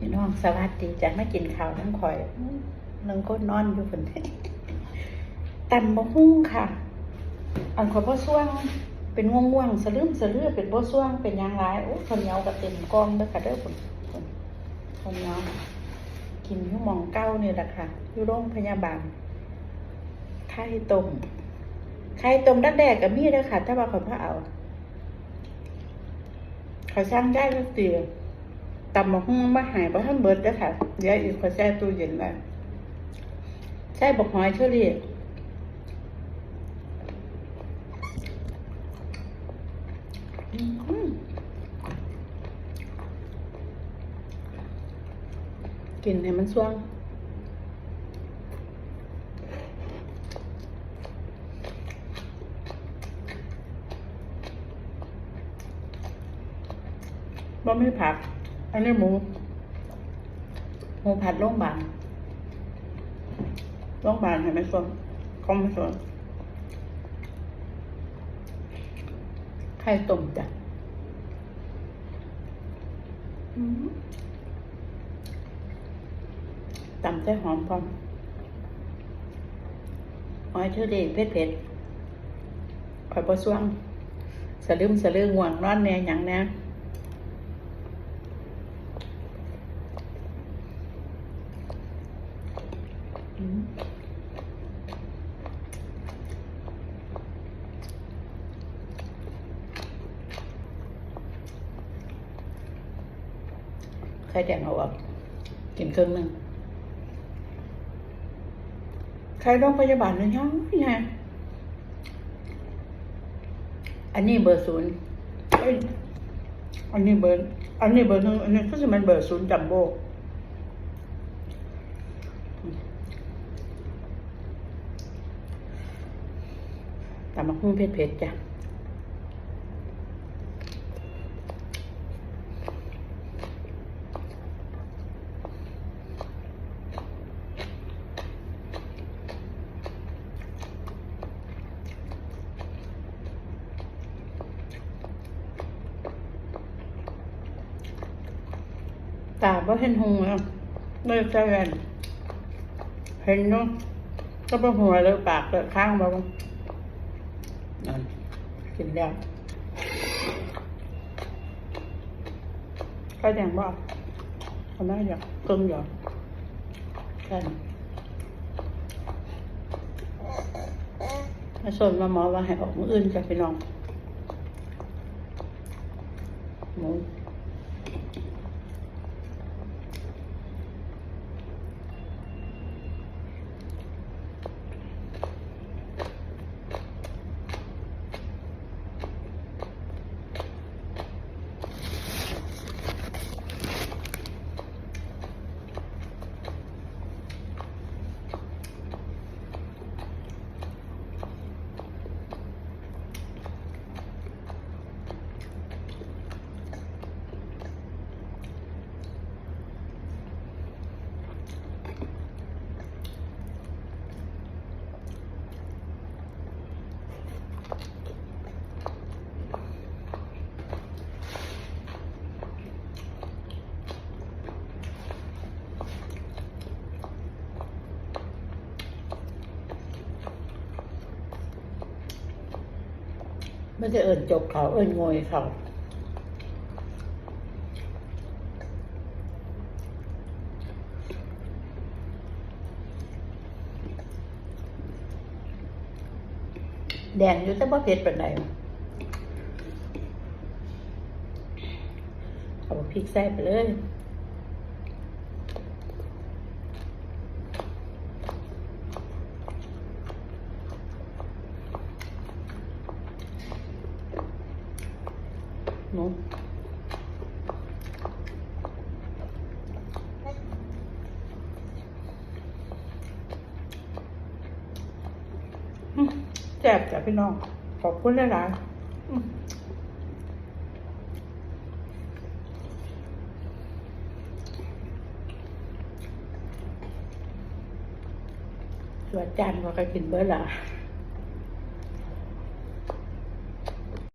พี่น้องสวัสดีจ้ะมากินข้าวน้ำข่อยนังก็นอนอยู่คนตำบะฮุ่งค่ะ อันขอยบ่ซ่วงเป็นง่วงๆสลืมสลือเป็นบ่ซ่วงเป็นยังไรโอ้ข้าวเหนียวก็เต็มกองเด้อค่ะเด้อคนคนเหนียวกินยู่มองเก้าเนี่ยแหละค่ะยู่โรงพยาบาลไข่ต้มไข่ต้มดักแดกกับมีเด้ค่ะ ถ้าว่าขอยบ่เอาเขาสร้างได้ก็เตีย ตำบักหุ่งมาหายบ่ทันเบิดเด้อค่ะ เดี๋ยวอีกขอแช่ตู้เย็นไว้ใช่บกหอยเชอรี่อืมกินให้มันสว่างบ่ไม่ผัก อันนี้หมู หมูผัดโรงพยาบาลโรงพยาบาลเห็นไหมส่วนคอมส่วนไข่ต้มจ้ะอืมตำใจหอมพร้อมหอยเชอรี่เผ็ดเผ็ดๆข่อยปลาส่วงสะลืมสะลือง่วงนอนแน่หยังแน่อืม ไข่แดงเอาออกกินครึ่งหนึ่งใครโรงพยาบาลเลยยังไงอันนี้เบอร์ศูนย์อันนี้เบอร์ อันนี้เบอร์หนึ่งอันนี้ก็จะเป็นเบอร์ศูนย์จัมโบ้ ตำมะฮุ่งเผ็ดๆจ้ะตาบ่เห็นหงอะเลยใจแวนเห็นเนาะก็บ่หัวเลยปากเลยข้างบ่บ่ นั่นกินแล้วก็แดงว่าคนน่าอยากตึงอยากแค่นั้นถ้าส่วนมาหมอว่าให้ออกมืออื่นจะไปลองหมู ไม่ใช่เอิญจบเขาเอิญงวยเขาแดงอยู่แต่ว่าเผ็ดปานใดเอาพริกใส่ไปเลย นูอืมแซ่บจ้ะพี่น้อง ขอบคุณหลายๆอืมสวจานก็กินเบอร์ละ